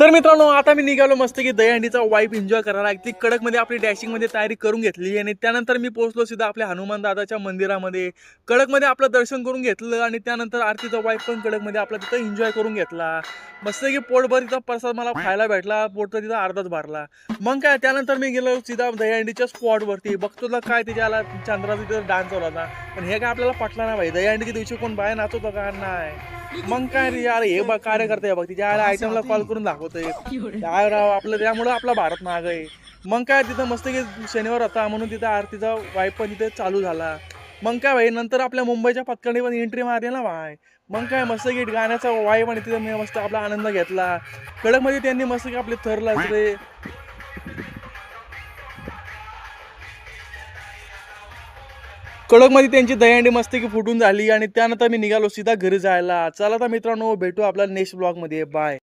तर मित्रांनो आता मी निघालो मस्त की दहीहंडीचा वाईफ एन्जॉय करायला. ती कडकमध्ये आपली डॅशिंगमध्ये तयारी करून घेतली आणि त्यानंतर मी पोहोचलो सीधा आपल्या हनुमान दादाच्या मंदिरामध्ये. कडकमध्ये आपलं दर्शन करून घेतलं आणि त्यानंतर आरतीचा वाईफ पण कडकमध्ये आपला तिथं एन्जॉय करून घेतला. मस्त की पोटभर तिथं प्रसाद मला खायला भेटला पोट तर तिथं अर्धाच भरला. मग काय त्यानंतर मी गेलो सीधा दहीहंडीच्या स्पॉटवरती बघतो तर काय तिच्याला चंद्राचा तिथं डान्स होता. पण हे काय आपल्याला पटलं नाही भाई. दहीहंडीच्या दिवशी कोण बाहेर नाचवतो का? नाही. मग काय रे यार हे बघ कार्यकर्ते बघ तिच्या आयटमला कॉल करून दाखवतोय. काय राव आपलं त्यामुळं आपला भारत माग आहे. मग काय तिथं मस्त की शनिवार होता म्हणून तिथं आरतीचा वाईफ पण तिथे चालू झाला. मग काय भाई नंतर आपल्या मुंबईच्या पत्काने पण एंट्री मारली ना भाई. मग काय मस्त की गाण्याचा वाईफ आणि तिथं मी मस्त आपला आनंद घेतला. कडकमध्ये त्यांनी मस्त की आपले थर लाचले कडकमध्ये त्यांची दहीहंडी मस्त की फुटून झाली आणि त्यानंतर मी निघालो सीधा घरी जायला. चला तर मित्रांनो भेटू आपल्या नेक्स्ट ब्लॉगमध्ये बाय